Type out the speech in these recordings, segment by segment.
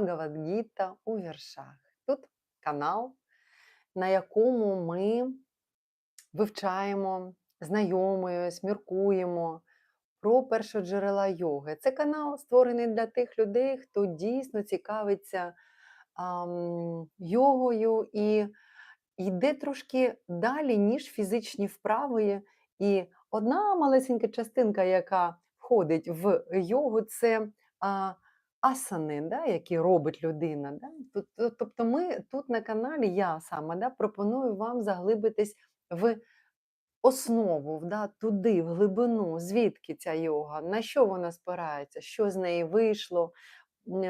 Бхагавадгіта у віршах. Тут канал, на якому ми вивчаємо, знайомимось, міркуємо про першоджерела йоги. Це канал створений для тих людей, хто дійсно цікавиться йогою і йде трошки далі, ніж фізичні вправи. І одна малесенька частинка, яка входить в йогу, це а, асани, да, які робить людина. Да? Тут- Тобто ми тут на каналі, я саме да, пропоную вам заглибитись в основу, да, туди, в глибину, звідки ця йога, на що вона спирається, що з неї вийшло,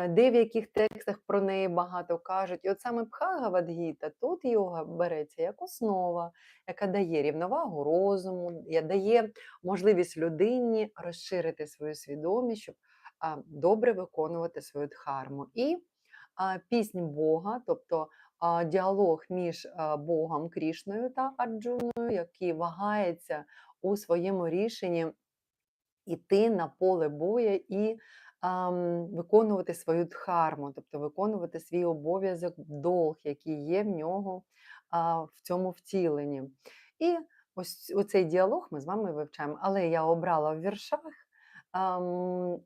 де в яких текстах про неї багато кажуть. І от саме Бхагавадгіта, тут йога береться як основа, яка дає рівновагу розуму, я- дає можливість людині розширити свою свідомість, щоб добре виконувати свою дхарму. І піснь Бога, тобто діалог між Богом Крішною та Арджуною, який вагається у своєму рішенні іти на поле боя і виконувати свою дхарму, тобто виконувати свій обов'язок, долг, який є в нього в цьому втіленні. І ось цей діалог ми з вами вивчаємо. Але я обрала в віршах,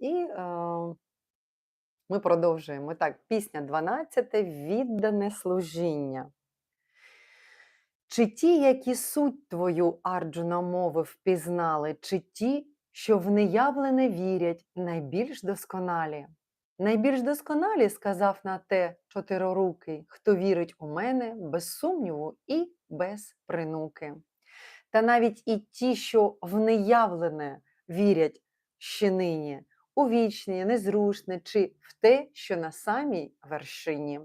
і ми продовжуємо. Так, пісня 12 віддане служіння. Чи ті, які суть твою Арджуна мови впізнали, чи ті, що в неявлене вірять, найбільш досконалі? Найбільш досконалі сказав на те чотирорукий, хто вірить у мене без сумніву і без принуки. Та навіть і ті, що в неявлене вірять ще нині, у вічне, незрушне, чи в те, що на самій вершині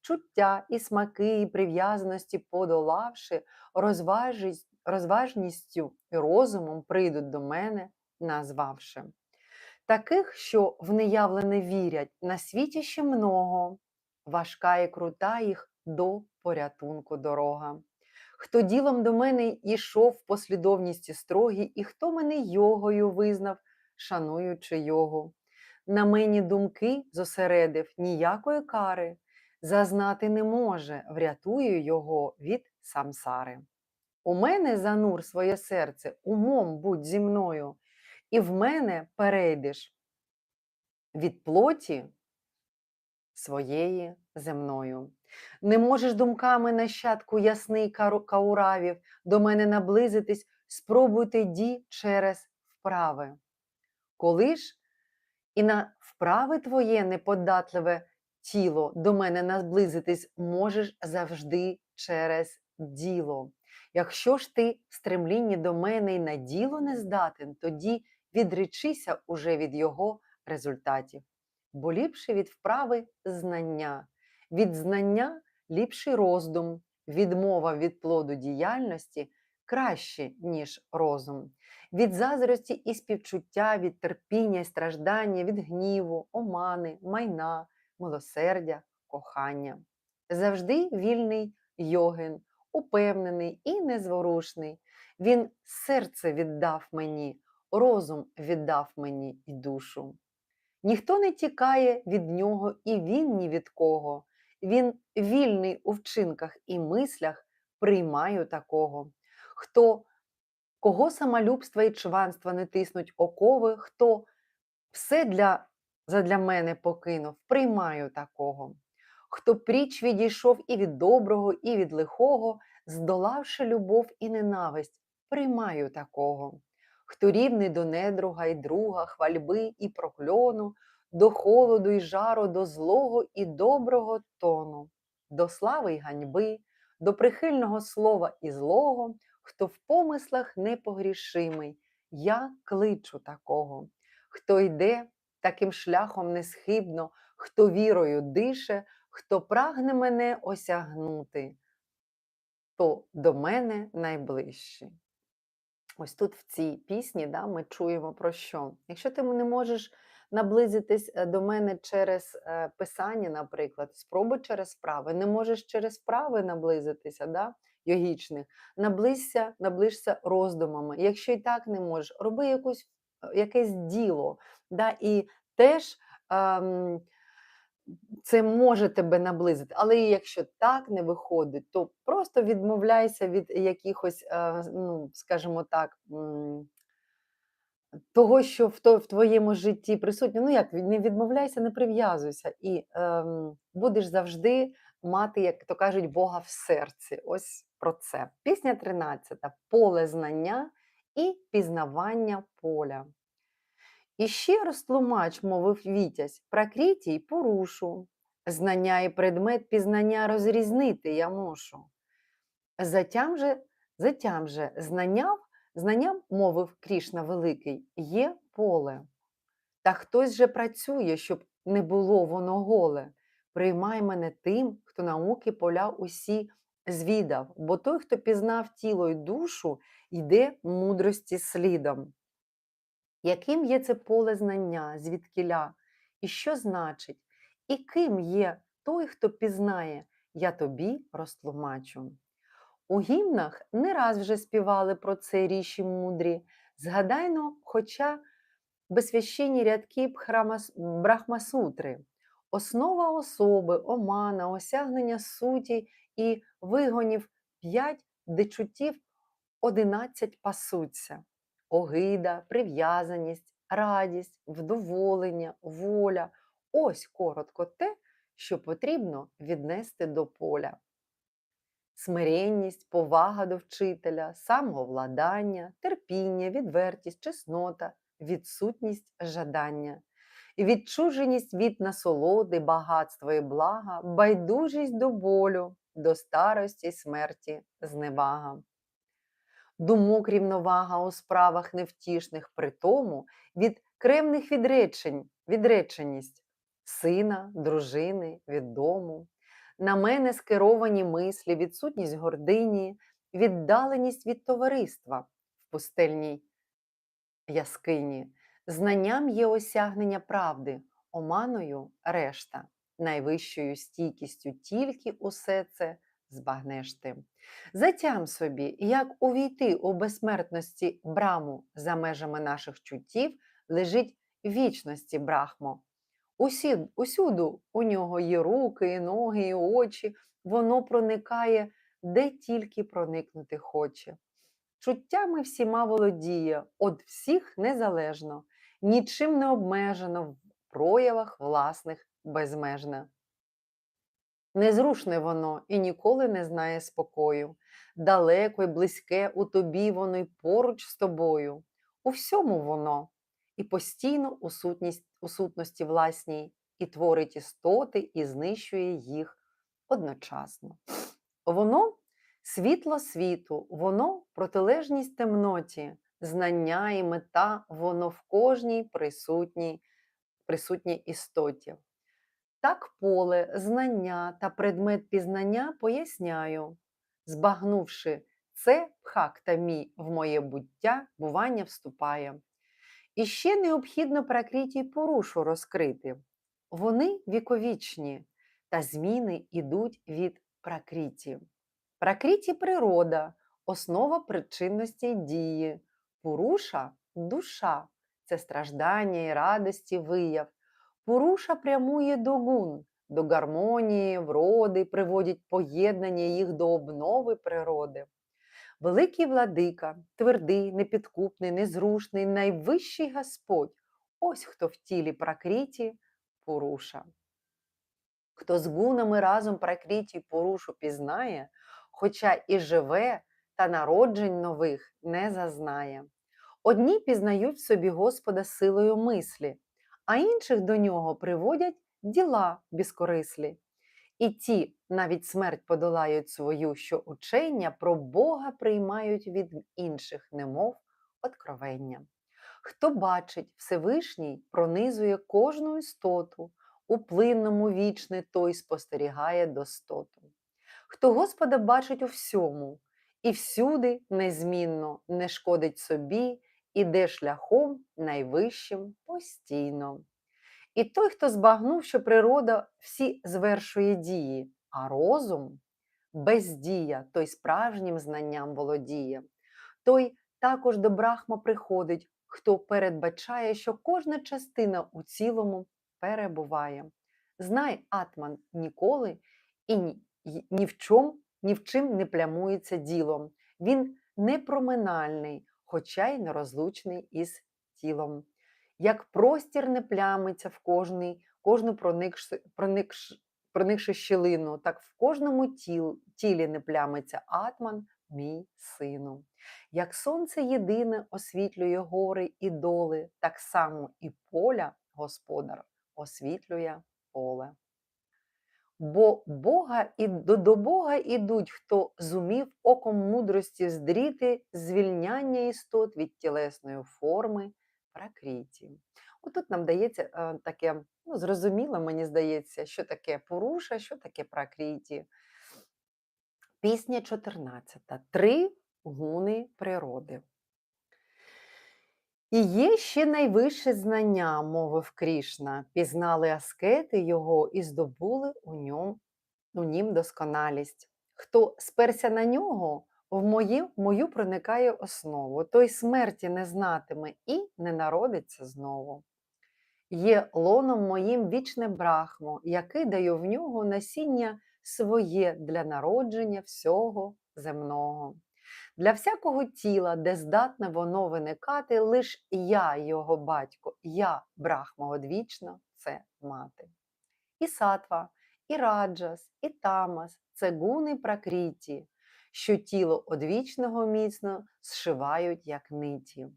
чуття і смаки, і прив'язаності подолавши, розважністю і розумом прийдуть до мене, назвавши. Таких, що в неявлене вірять, на світі ще много, важка і крута їх до порятунку дорога. Хто ділом до мене йшов в послідовності строгі, і хто мене йогою визнав, шануючи йогу. На мені думки зосередив ніякої кари, зазнати не може, врятую його від самсари. У мене занур своє серце, умом будь зі мною, і в мене перейдеш від плоті своєї земною. Не можеш думками нащадку ясний кауравів до мене наблизитись, спробуйте ді через вправи. Коли ж і на вправи твоє неподатливе тіло до мене наблизитись можеш завжди через діло. Якщо ж ти в стремлінні до мене й на діло не здатен, тоді відречися уже від його результатів. Бо ліпше від вправи знання, від знання ліпший роздум, відмова від плоду діяльності краще, ніж розум від заздрості і співчуття, від терпіння і страждання, від гніву, омани, майна, милосердя, кохання. Завжди вільний йогин, упевнений і незворушний. Він серце віддав мені, розум віддав мені і душу. Ніхто не тікає від нього, і він ні від кого. Він вільний у вчинках і мислях, приймаю такого. Хто кого самолюбства і чванства не тиснуть окови, хто все для, задля мене покинув, приймаю такого. Хто пріч відійшов і від доброго, і від лихого, здолавши любов і ненависть, приймаю такого. Хто рівний до недруга і друга, хвальби і прокльону, до холоду і жару, до злого і доброго тону, до слави й ганьби, до прихильного слова і злого, хто в помислах непогрішимий, я кличу такого, хто йде таким шляхом несхибно, хто вірою дише, хто прагне мене осягнути, то до мене найближчий. Ось тут в цій пісні да, ми чуємо про що. Якщо ти не можеш наблизитись е, до мене через е, писання, наприклад, спробуй через вправи, не можеш через вправи наблизитися, да, йогічних, наблизься, наближся роздумами. Якщо і так не можеш, роби якусь, е, якесь діло. Да, і теж ем, це може тебе наблизити. Але якщо так не виходить, то просто відмовляйся від якихось, ну, скажімо так, того, що в, то, в твоєму житті присутнє. Ну як, не відмовляйся, не прив'язуйся, і ем, будеш завжди мати, як то кажуть, Бога в серці. Ось про це. Пісня 13. Поле знання і пізнавання поля. І ще розтлумач, мовив Вітязь, пракріті й порушу. Знання і предмет пізнання розрізнити я мушу. Затям же, затям же знанням, знанням, мовив Крішна Великий, є поле. Та хтось же працює, щоб не було воно голе. Приймай мене тим, хто науки поля усі звідав, бо той, хто пізнав тіло й душу, йде мудрості слідом. Яким є це поле знання, звідкіля, і що значить, і ким є той, хто пізнає, я тобі розтлумачу. У гімнах не раз вже співали про це ріші мудрі. Згадайно, хоча безсвященні рядки Брахмасутри, основа особи, омана, осягнення суті і вигонів п'ять, дечуттів одинадцять пасуться огида, прив'язаність, радість, вдоволення, воля. Ось коротко те, що потрібно віднести до поля. Смиренність, повага до вчителя, самовладання, терпіння, відвертість, чеснота, відсутність жадання, відчуженість від насолоди, багатства і блага, байдужість до болю, до старості смерті, зневага. Думок рівновага у справах невтішних, при тому від кремних відречень, відреченість сина, дружини, від дому, на мене скеровані мислі, відсутність гордині, віддаленість від товариства в пустельній яскині. Знанням є осягнення правди, оманою решта, найвищою стійкістю тільки усе це збагнеш ти. Затям собі, як увійти у безсмертності браму за межами наших чуттів, лежить вічності брахмо. Усі, усюду у нього є руки, і ноги, і очі, воно проникає, де тільки проникнути хоче. Чуттями всіма володіє, од всіх незалежно, нічим не обмежено в проявах власних безмежне. Незрушне воно і ніколи не знає спокою. Далеко й близьке у тобі воно й поруч з тобою. У всьому воно, і постійно у, сутність, у сутності власній, і творить істоти, і знищує їх одночасно. Воно світло світу, воно протилежність темноті, знання і мета, воно в кожній присутній, присутній істоті. Так поле, знання та предмет пізнання поясняю, збагнувши це пхак та мій в моє буття, бування вступає. І ще необхідно пракріті порушу розкрити. Вони віковічні, та зміни йдуть від пракріті. Пракріті природа, основа причинності дії, пуруша душа це страждання і радості вияв. Пуруша прямує до гун, до гармонії, вроди, приводять поєднання їх до обнови природи. Великий владика, твердий, непідкупний, незрушний, найвищий Господь. Ось хто в тілі пракріті Пуруша. Хто з гунами разом пракріті Пурушу пізнає, хоча і живе, та народжень нових не зазнає. Одні пізнають в собі Господа силою мислі, а інших до нього приводять діла безкорислі. І ті навіть смерть подолають свою, що учення про Бога приймають від інших, немов откровення. Хто бачить Всевишній, пронизує кожну істоту, у плинному вічне той спостерігає достоту. Хто Господа бачить у всьому, і всюди незмінно не шкодить собі, іде шляхом найвищим постійно. І той, хто збагнув, що природа всі звершує дії, а розум бездія, той справжнім знанням володіє, той також до Брахма приходить, хто передбачає, що кожна частина у цілому перебуває. Знай, атман ніколи і ні, ні в чому, ні в чим не плямується ділом. Він непроминальний, хоча й нерозлучний із тілом. Як простір не плямиться в кожний, кожну проникши, проникш, проникши щілину, так в кожному тіл, тілі не плямиться атман, мій сину. Як сонце єдине освітлює гори і доли, так само і поля господар освітлює поле. Бо Бога і до, Бога ідуть, хто зумів оком мудрості здріти звільняння істот від тілесної форми пракріті. Отут нам дається е, таке, ну, зрозуміло, мені здається, що таке поруша, що таке пракріті. Пісня 14. Три гуни природи. І є ще найвище знання, мовив Крішна, пізнали аскети його і здобули у ньому, у нім досконалість. Хто сперся на нього, в мою, мою проникає основу, той смерті не знатиме і не народиться знову. Є лоном моїм вічне брахмо, я кидаю в нього насіння своє для народження всього земного. Для всякого тіла, де здатне воно виникати, лиш я, його батько, я, брахма одвічна, це мати. І сатва, і раджас, і тамас це гуни пракріті, що тіло одвічного міцно зшивають, як ниті.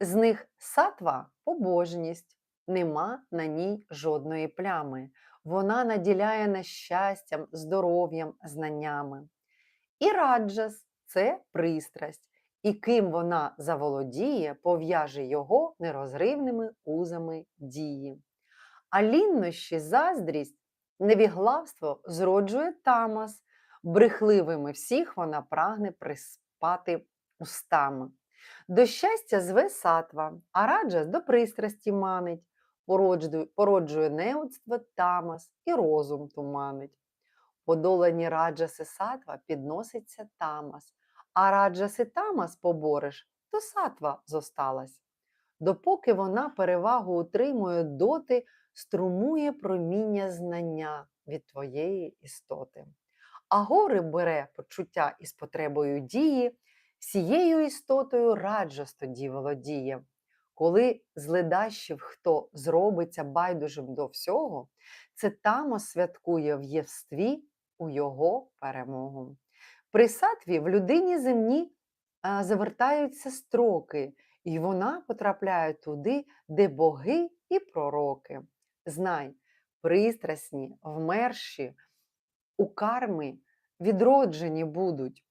З них сатва побожність, нема на ній жодної плями. Вона наділяє нас щастям, здоров'ям, знаннями. І раджас це пристрасть, і ким вона заволодіє, пов'яже його нерозривними узами дії. А ліннощі, заздрість, невіглавство зроджує тамас, брехливими всіх вона прагне приспати устами. До щастя зве сатва, а раджас до пристрасті манить, породжує, породжує неудство тамас і розум туманить. Подолані раджаси сатва підноситься тамас, а раджаси тамас побореш, то сатва зосталась. Допоки вона перевагу утримує, доти струмує проміння знання від твоєї істоти. А гори бере почуття із потребою дії, всією істотою раджас тоді володіє. Коли з хто зробиться байдужим до всього, це тамос святкує в євстві у його перемогу. При сатві в людині земні завертаються строки, і вона потрапляє туди, де боги і пророки. Знай, пристрасні, вмерші, у карми відроджені будуть.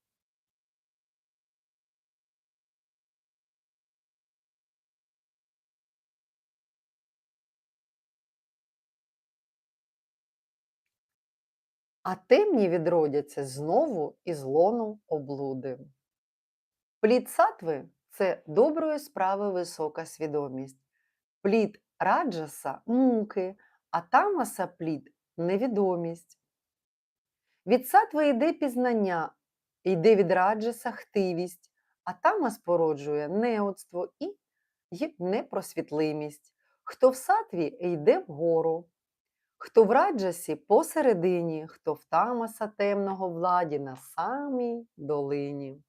а темні відродяться знову із лоном облуди. Плід сатви це доброї справи висока свідомість, плід раджаса муки, а тамаса плід невідомість. Від сатви йде пізнання, йде від раджаса хтивість, а тамас породжує неодство і непросвітлимість. Хто в сатві йде вгору, Хто в раджасі посередині, хто в тамаса темного владі на самій долині.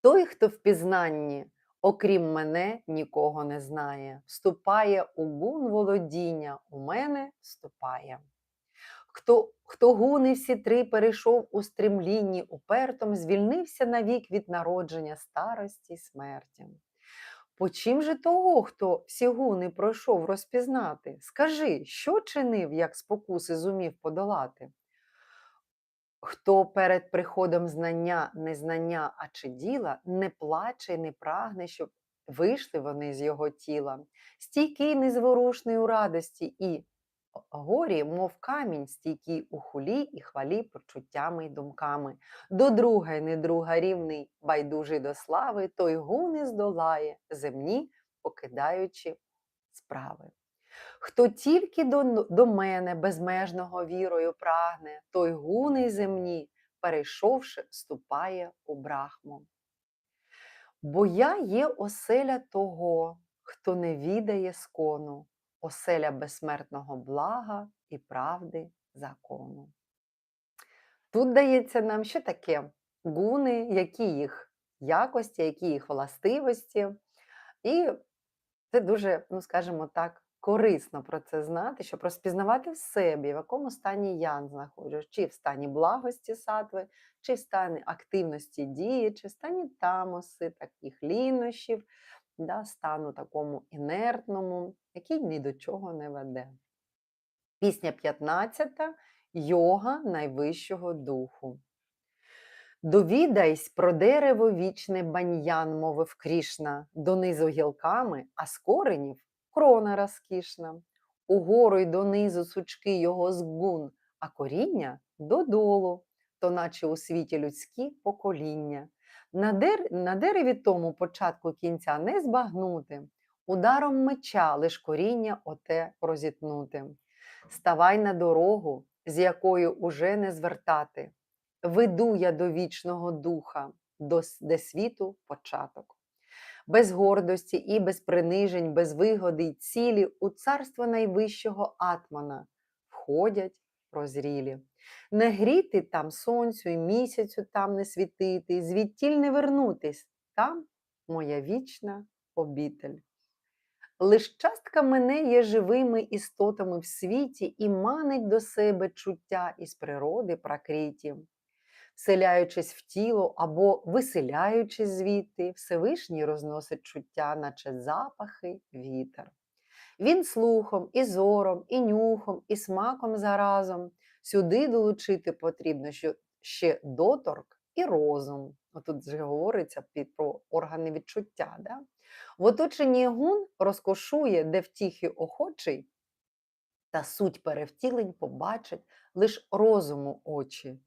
Той, хто в пізнанні, окрім мене, нікого не знає, вступає у гун володіння, у мене вступає. Хто, хто гуни всі три перейшов у стремлінні упертом, звільнився навік від народження старості й смерті. По чим же того, хто всі гуни пройшов розпізнати? Скажи, що чинив, як спокуси зумів подолати? Хто перед приходом знання, не знання, а чи діла, не плаче й не прагне, щоб вийшли вони з його тіла, стійкий, незворушний у радості і горі, мов камінь, стійкий у хулі і хвалі почуттями й думками. До друга й не друга рівний, байдужий до слави, той гуни здолає, земні, покидаючи справи. Хто тільки до, до мене безмежного вірою прагне, той гуни земні, перейшовши, вступає у брахму. Бо я є оселя того, хто не відає скону, оселя безсмертного блага і правди закону. Тут дається нам, що таке гуни, які їх якості, які їх властивості. І це дуже, ну скажімо так, корисно про це знати, щоб розпізнавати в собі, в якому стані я знаходжусь, чи в стані благості сатви, чи в стані активності дії, чи в стані тамоси, таких лінощів, да, стану такому інертному, який ні до чого не веде. Пісня 15 йога найвищого духу. Довідайсь про дерево вічне баньян, мовив Крішна, донизу гілками, а з коренів крона розкішна. Угору й донизу сучки його згун, а коріння додолу, то наче у світі людські покоління. На, дер... на дереві тому початку кінця не збагнути, ударом меча лиш коріння оте розітнути. Ставай на дорогу, з якою уже не звертати. Веду я до вічного духа, до, де світу початок. Без гордості і без принижень, без вигоди й цілі у царство найвищого атмана входять прозрілі. Не гріти там сонцю і місяцю там не світити, звідтіль не вернутись, там моя вічна обітель. Лиш частка мене є живими істотами в світі і манить до себе чуття із природи пракриті. Вселяючись в тіло або виселяючись звідти, Всевишній розносить чуття, наче запахи, вітер. Він слухом, і зором, і нюхом, і смаком заразом. Сюди долучити потрібно ще доторк і розум. Отут же говориться про органи відчуття. Да? В оточенні гун розкошує, де втіхи охочий, та суть перевтілень побачить лиш розуму очі.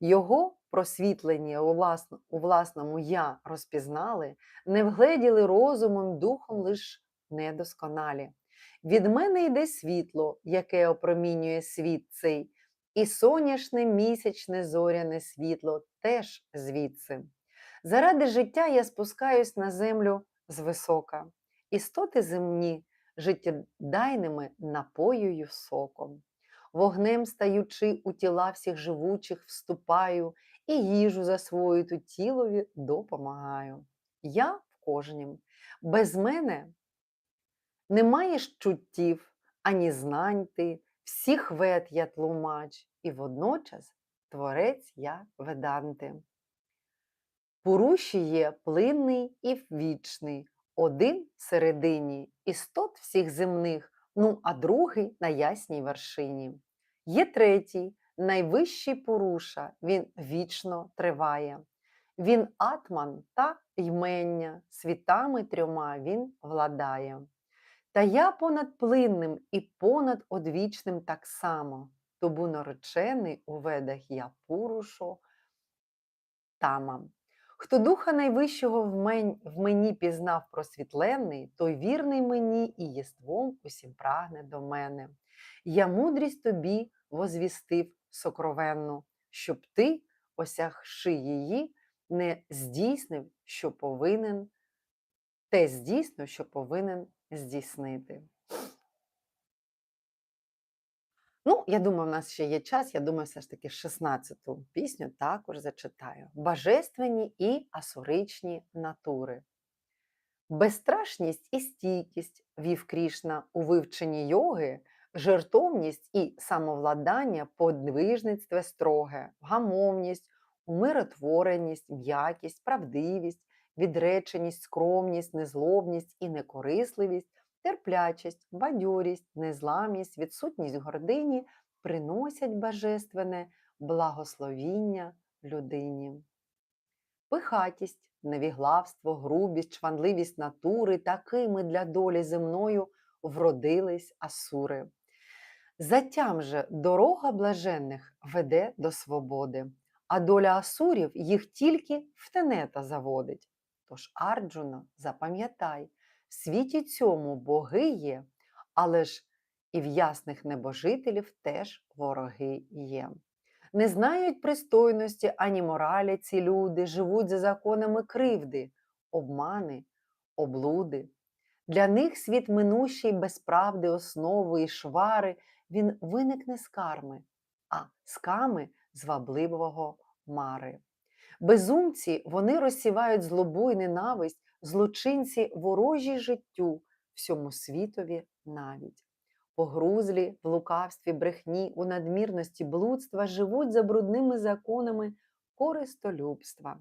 Його просвітлення у, у власному я розпізнали, не вгледіли розумом, духом лиш недосконалі. Від мене йде світло, яке опромінює світ цей, і соняшне місячне зоряне світло теж звідси. Заради життя я спускаюсь на землю звисока. Істоти земні життєдайними напоюю соком. Вогнем стаючи у тіла всіх живучих, вступаю і їжу засвоїту тілові допомагаю. Я в кожнім. Без мене не маєш чуттів, ані знань ти, всіх вед я тлумач, і водночас творець я веданти. Пуруші є плинний і вічний, один всередині, істот всіх земних, ну а другий на ясній вершині. Є третій, найвищий Пуруша, він вічно триває. Він атман та ймення, світами трьома він владає. Та я понад плинним і понад одвічним так само, тобу наречений у ведах я Пурушо Тама. Хто духа найвищого в, мен, в мені пізнав просвітленний, той вірний мені і єством усім прагне до мене. Я мудрість тобі возвістив сокровенну, щоб ти, осягши її, не здійснив, що повинен, те здійснив, що повинен здійснити. Ну, я думаю, в нас ще є час. Я думаю, все ж таки 16-ту пісню також зачитаю. Божественні і асуричні натури. Безстрашність і стійкість вів Крішна у вивченні йоги, жертовність і самовладання, подвижництве строге, гамовність, умиротвореність, м'якість, правдивість, відреченість, скромність, незлобність і некорисливість терплячість, бадьорість, незламність, відсутність гордині приносять божественне благословіння людині. Пихатість, невіглавство, грубість, чванливість натури такими для долі земною вродились асури. Затям же дорога блаженних веде до свободи, а доля асурів їх тільки в тенета заводить. Тож, Арджуна, запам'ятай, в світі цьому боги є, але ж і в ясних небожителів теж вороги є. Не знають пристойності ані моралі ці люди, живуть за законами кривди, обмани, облуди. Для них світ минущий без правди, основи і швари, він виникне з карми, а з ками звабливого мари. Безумці вони розсівають злобу і ненависть, злочинці ворожі життю, всьому світові навіть. Погрузлі в лукавстві, брехні, у надмірності блудства живуть за брудними законами користолюбства.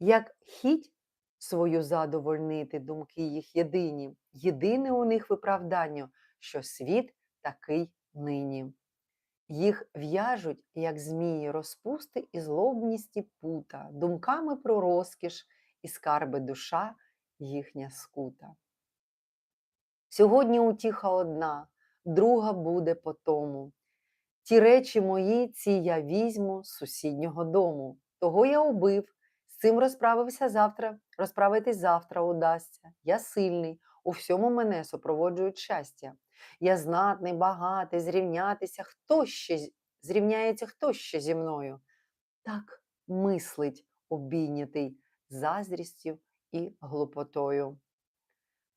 Як хіть свою задовольнити думки їх єдині, єдине у них виправдання, що світ такий нині. Їх в'яжуть, як змії, розпусти і злобністі пута, думками про розкіш і скарби душа їхня скута. Сьогодні утіха одна, друга буде по тому. Ті речі мої, ці я візьму з сусіднього дому. Того я убив, з цим розправився завтра, розправитись завтра удасться. Я сильний, у всьому мене супроводжують щастя. Я знатний, багатий, зрівнятися, хто ще зрівняється, хто ще зі мною. Так мислить обійнятий заздрістю і глупотою.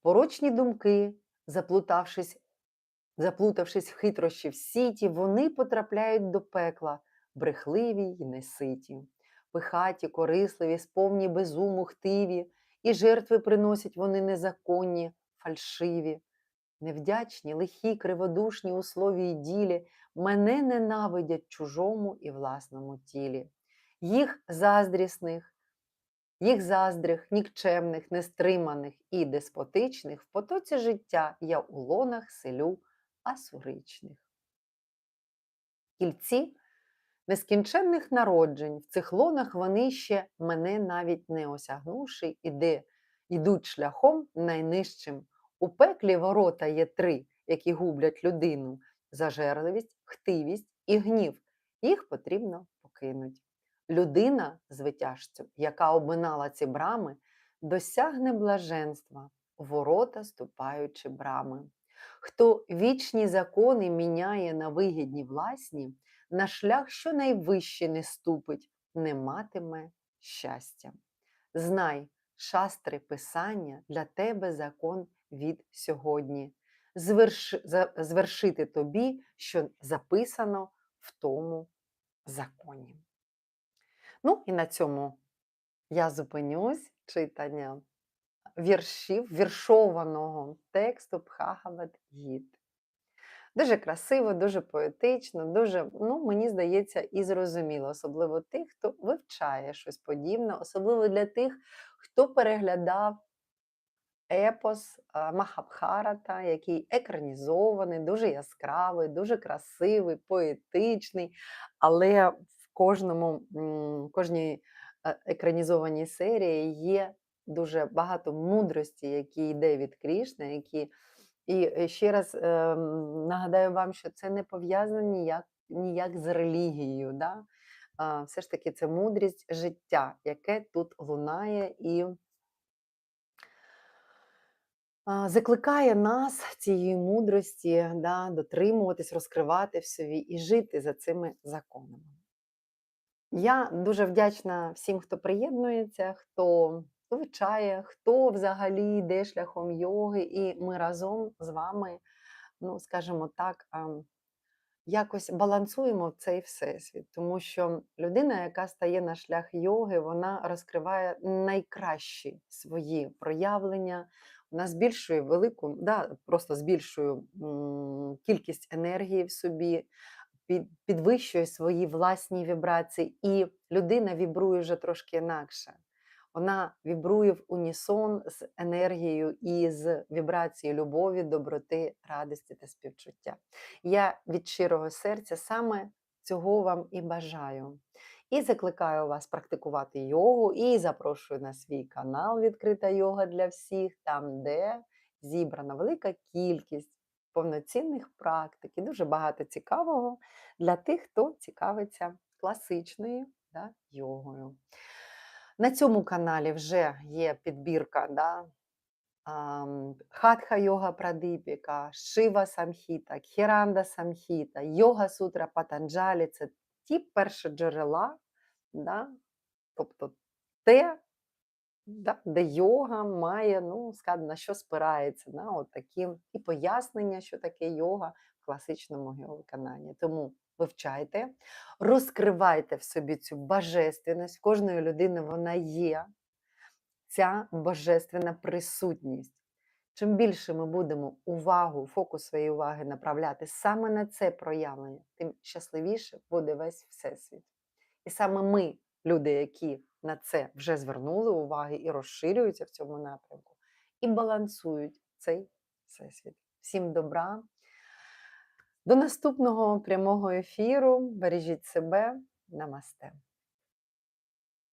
Порочні думки, заплутавшись, заплутавшись в хитрощі в сіті, вони потрапляють до пекла, брехливі й неситі, пихаті, корисливі, сповні безуму, хтиві, і жертви приносять вони незаконні, фальшиві. Невдячні, лихі, криводушні у слові й ділі, мене ненавидять чужому і власному тілі. Їх заздрісних, їх заздрих, нікчемних, нестриманих і деспотичних в потоці життя я у лонах селю асуричних. Кільці нескінченних народжень, в цих лонах вони ще мене навіть не осягнувши, іде, ідуть шляхом найнижчим. У пеклі ворота є три, які гублять людину: зажерливість, хтивість і гнів. Їх потрібно покинути. Людина, звитяжцю, яка обминала ці брами, досягне блаженства, ворота ступаючи брами. Хто вічні закони міняє на вигідні власні, на шлях, що найвище не ступить, не матиме щастя. Знай, шастри писання для тебе закон від сьогодні. Зверши, за- звершити тобі, що записано в тому законі. Ну і на цьому я зупинюсь читання віршів, віршованого тексту Бхагават Гіт. Дуже красиво, дуже поетично, дуже, ну, мені здається, і зрозуміло, особливо тих, хто вивчає щось подібне, особливо для тих, хто переглядав епос Махабхарата, який екранізований, дуже яскравий, дуже красивий, поетичний, але кожному, кожній е, екранізованій серії є дуже багато мудрості, які йде від Крішни, які і е, ще раз ем, нагадаю вам, що це не пов'язано ніяк, ніяк з релігією. Да? Все ж таки, це мудрість життя, яке тут лунає і закликає нас цієї мудрості да, дотримуватись, розкривати в собі і жити за цими законами. Я дуже вдячна всім, хто приєднується, хто вивчає, хто взагалі йде шляхом йоги, і ми разом з вами, ну скажімо так, якось балансуємо цей всесвіт, тому що людина, яка стає на шлях йоги, вона розкриває найкращі свої проявлення, вона збільшує велику, да, просто збільшує кількість енергії в собі, підвищує свої власні вібрації, і людина вібрує вже трошки інакше. Вона вібрує в унісон з енергією і з вібрацією любові, доброти, радості та співчуття. Я від щирого серця саме цього вам і бажаю. І закликаю вас практикувати йогу, і запрошую на свій канал Відкрита йога для всіх, там, де зібрана велика кількість повноцінних практик і дуже багато цікавого для тих, хто цікавиться класичною да, йогою. На цьому каналі вже є підбірка да, Хатха Йога Прадипіка, Шива Самхіта, Хіранда Самхіта, Йога Сутра Патанджалі це ті перші джерела, да, тобто те, да, де йога має, ну, скажімо, на що спирається, на от такі і пояснення, що таке йога в класичному його виконанні. Тому вивчайте, розкривайте в собі цю божественність. В кожної людини вона є, ця божественна присутність. Чим більше ми будемо увагу, фокус своєї уваги направляти саме на це проявлення, тим щасливіше буде весь всесвіт. І саме ми, люди, які на це вже звернули уваги і розширюються в цьому напрямку, і балансують цей всесвіт. Всім добра. До наступного прямого ефіру. Бережіть себе. Намасте.